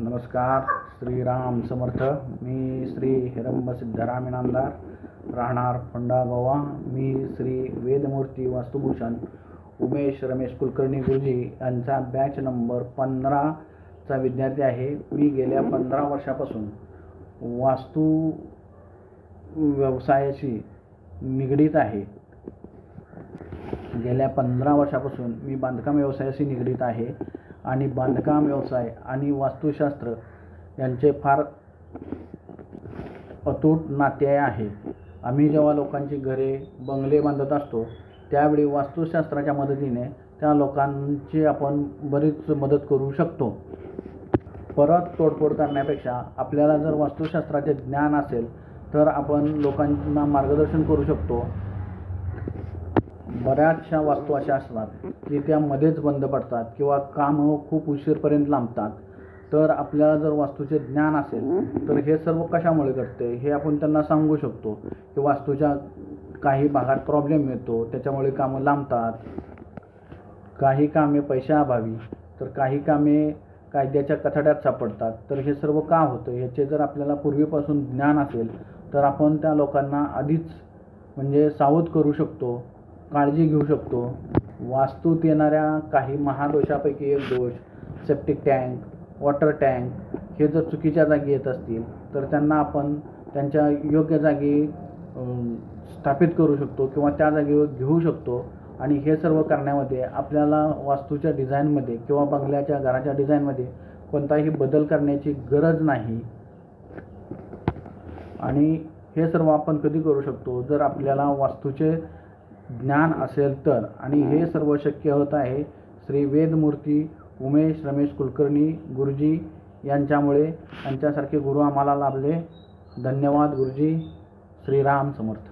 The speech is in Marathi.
नमस्कार श्रीराम समर्थ. मी श्री हिरंब सिद्धराम इनामदार राहणार फोंडा गोवा मी श्री वेदमूर्ती वास्तुभूषण उमेश रमेश कुलकर्णी गुरुजी यांचा बॅच नंबर पंधराचा विद्यार्थी आहे. मी गेल्या पंधरा वर्षापासून वास्तू व्यवसायाशी निगडीत आहे. गेल्या पंधरा वर्षापासून मी बांधकाम व्यवसायाशी निगडीत आहे. आणि बांधकाम व्यवसाय आणि वास्तुशास्त्र यांचे फार अतूट नाते आहे. आम्ही जेव्हा लोकांची घरे बंगले बांधत असतो त्यावेळी वास्तुशास्त्राच्या मदतीने त्या लोकांची आपण बरीच मदत करू शकतो. परत तोडफोड करण्यापेक्षा आपल्याला जर वास्तुशास्त्राचे ज्ञान असेल तर आपण लोकांना मार्गदर्शन करू शकतो. बऱ्याचशा वास्तू अशा असतात की त्या मध्येच बंद पडतात किंवा कामं खूप उशीरपर्यंत लांबतात. तर आपल्याला जर वास्तूचे ज्ञान असेल तर हे सर्व कशामुळे घडते हे आपण त्यांना सांगू शकतो की वास्तूच्या काही भागात प्रॉब्लेम येतो त्याच्यामुळे कामं लांबतात. काही कामे पैशाअभावी तर काही कामे कायद्याच्या कथड्यात सापडतात. तर हे सर्व का होतं? ह्याचे जर आपल्याला पूर्वीपासून ज्ञान असेल तर आपण त्या लोकांना आधीच म्हणजे सावध करू शकतो. काळजी घेऊ शकतो. वास्तूत येणाऱ्या काही महादोषापैकी एक दोष सेप्टिक टँक वॉटर टँक हे जर चुकीच्या जागी येत असतील तर त्यांना आपण त्यांच्या योग्य जागी स्थापित करू शकतो किंवा त्या जागेवर घेऊ शकतो. आणि हे सर्व करण्यामध्ये आपल्याला वास्तूच्या डिझाईनमध्ये किंवा बंगल्याच्या घराच्या डिझाईनमध्ये कोणताही बदल करण्याची गरज नाही. आणि हे सर्व आपण कधी करू शकतो? जर आपल्याला वास्तूचे ज्ञान असेल तर. आणि हे सर्व शक्य होत आहे. श्री वेदमूर्ती उमेश रमेश कुलकर्णी गुरुजी यांच्यामुळे यांच्यासारखे गुरु आम्हाला लाभले. धन्यवाद गुरुजी. श्रीराम समर्थ.